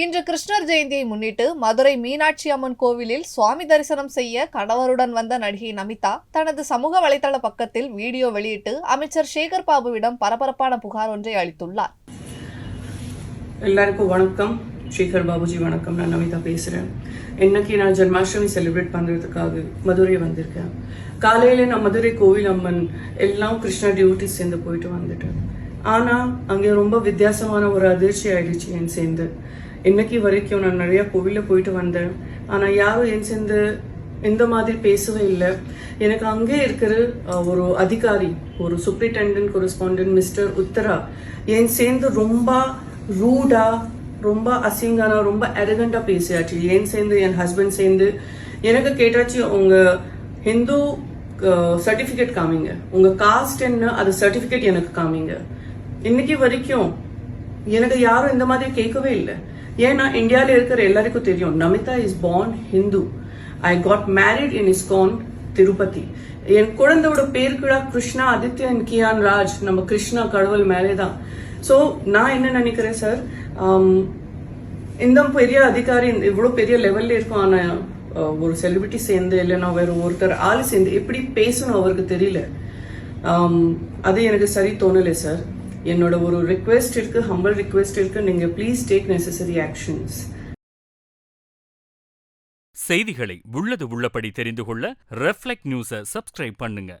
இன்று கிருஷ்ணர் ஜெயந்தியை முன்னிட்டு மதுரை மீனாட்சி அம்மன் கோவிலில் சுவாமி தரிசனம் செய்ய கணவருடன் வந்த நடிகை நமிதா தனது சமூக வலைதள பக்கத்தில் வீடியோ வெளியிட்டு அமைச்சர் சேகர் பாபுவிடம் பரபரப்பான புகார் ஒன்றை அளித்துள்ளார். எல்லாருக்கும் வணக்கம். சேகர் பாபுஜி வணக்கம். நான் நமிதா பேசுகிறேன் இன்னைக்கு நான் ஜென்மாஷ்டமி செலிப்ரேட் பண்ணுறதுக்காக மதுரை வந்திருக்கேன். காலையில் நான் மதுரை கோவில் அம்மன் எல்லாம் கிருஷ்ணா டியூட்டி சேர்ந்து போயிட்டு வந்துட்டேன். ஆனால் அங்கே ரொம்ப வித்தியாசமான ஒரு அதிர்ச்சி ஆயிடுச்சு என் சேர்ந்து. இன்னைக்கு வரைக்கும் நான் நிறைய கோவிலில் போயிட்டு வந்தேன். ஆனால் யாரும் என் சேர்ந்து இந்த மாதிரி பேசவே இல்லை. எனக்கு அங்கே இருக்கிற ஒரு அதிகாரி ஒரு சூப்பரிண்டென்டென்ட் கொரஸ்பாண்டன்ட் மிஸ்டர் உத்தரா என் சேர்ந்து ரொம்ப ரூடா ரொம்ப அசிங்கானா ரொம்ப அரகண்டா பேசியாச்சு ஏன் சேர்ந்து என் ஹஸ்பண்ட் சேர்ந்து. எனக்கு கேட்டாச்சு உங்க ஹிந்து சர்டிஃபிகேட் காமிங்க. உங்க காஸ்ட் என்ன அது சர்டிஃபிகேட் எனக்கு காமிங்க. இன்னைக்கு வரைக்கும் எனக்கு யாரும் இந்த மாதிரி கேட்கவே இல்லை. ஏன்னா இந்தியாவில் இருக்கிற எல்லாருக்கும் தெரியும். Namitha is born Hindu I got married in ISKCON Tirupati என் குழந்தையோட பேர் கூட கிருஷ்ணா ஆதித்யன் கியான் ராஜ். நம்ம கிருஷ்ணா கடவுள் மேலே தான் ஸோ நான் என்ன நினைக்கிறேன் சார் um, இந்த பெரிய அதிகாரி இவ்வளோ பெரிய லெவல்ல இருக்கும் ஆனால் uh, ஒரு செலிபிரிட்டி சேர்ந்து இல்லைன்னா வேற ஒருத்தர் ஆள் சேர்ந்து எப்படி பேசணும் அவருக்கு தெரியல. Um, அது எனக்கு சரி தோணலை சார் என்னோட ஒரு ரிக்வெஸ்ட் இருக்கு ஹம்பிள் ரிக்வெஸ்ட் இருக்கு. நீங்க ப்ளீஸ் டேக் நெசசரி ஆக்ஷன்ஸ் செய்திகளை உள்ளது உள்ளபடி தெரிந்து கொள்ள ரெஃப்ளெக்ட் நியூஸை சப்ஸ்கிரைப் பண்ணுங்க.